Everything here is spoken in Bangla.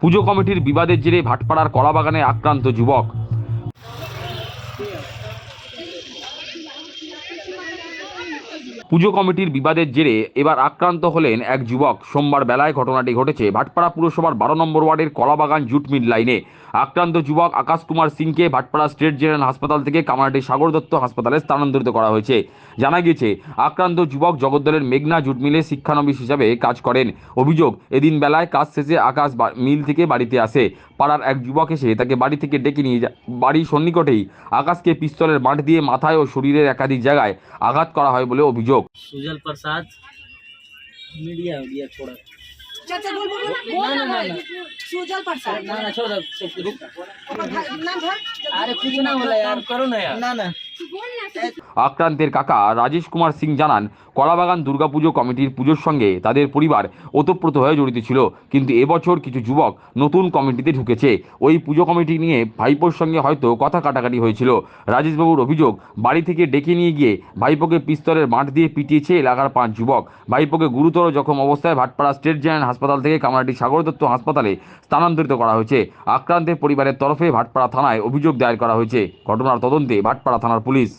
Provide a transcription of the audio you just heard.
পুজো কমিটির বিবাদের জেরে ভাটপাড়ার কলাবাগানে আক্রান্ত যুবক। পুজো কমিটির বিবাদের জেরে এবার আক্রান্ত হলেন এক যুবক। সোমবার বেলায় ঘটনাটি ঘটেছে। ভাটপাড়া পুরসভার বারো নম্বর ওয়ার্ডের কলাবাগান জুট মিল লাইনে। আক্রান্ত যুবক আকাশ কুমার সিংকে ভাটপাড়া স্টেট জেনারেল হাসপাতাল থেকে কামারহাটি সাগর দত্ত হাসপাতালে স্থানান্তরিত করা হয়েছে। জানা গিয়েছে, আক্রান্ত যুবক জগদ্দলের মেঘনা জুট মিলে শিক্ষানবিশ হিসাবে কাজ করেন। অভিযোগ, এদিন বেলায় কাজ শেষে আকাশ মিল থেকে বাড়িতে আসে। পাড়ার এক যুবক এসে তাকে বাড়ি থেকে ডেকে নিয়ে বাড়ির সন্নিকটেই আকাশকে পিস্তলের বাঁট দিয়ে মাথায় ও শরীরের একাধিক জায়গায় আঘাত করা হয় বলে অভিযোগ सुजल प्रसाद मीडिया मीडिया छोड़ा चाचा बोल बोल बोल ना, ना, ना, ना। सुजल प्रसाद ना ना छोड़ दो चुप, रुक नाम धर अरे कुछ ना बोला यार करो ना यार ना ना আক্রান্তের কাকা রাজেশ কুমার সিং জানান, কলাবাগান দুর্গাপুজো কমিটির পুজোর সঙ্গে তাদের পরিবার ওতপ্রোত হয়ে জড়িত ছিল, কিন্তু এবছর কিছু যুবক নতুন কমিটিতে ঢুকেছে। ওই পুজো কমিটি নিয়ে ভাইপোর সঙ্গে হয়তো কথা কাটাকাটি হয়েছিল। রাজেশবাবুর অভিযোগ, বাড়ি থেকে ডেকে নিয়ে গিয়ে ভাইপোকে পিস্তলের মাঠ দিয়ে পিটিয়েছে এলাকার পাঁচ যুবক। ভাইপোকে গুরুতর জখম অবস্থায় ভাটপাড়া স্টেট জেনারেল হাসপাতাল থেকে কামারহাটি সাগর দত্ত হাসপাতালে স্থানান্তরিত করা হয়েছে। আক্রান্তের পরিবারের তরফে ভাটপাড়া থানায় অভিযোগ দায়ের করা হয়েছে। ঘটনার তদন্তে ভাটপাড়া থানার পুলিশ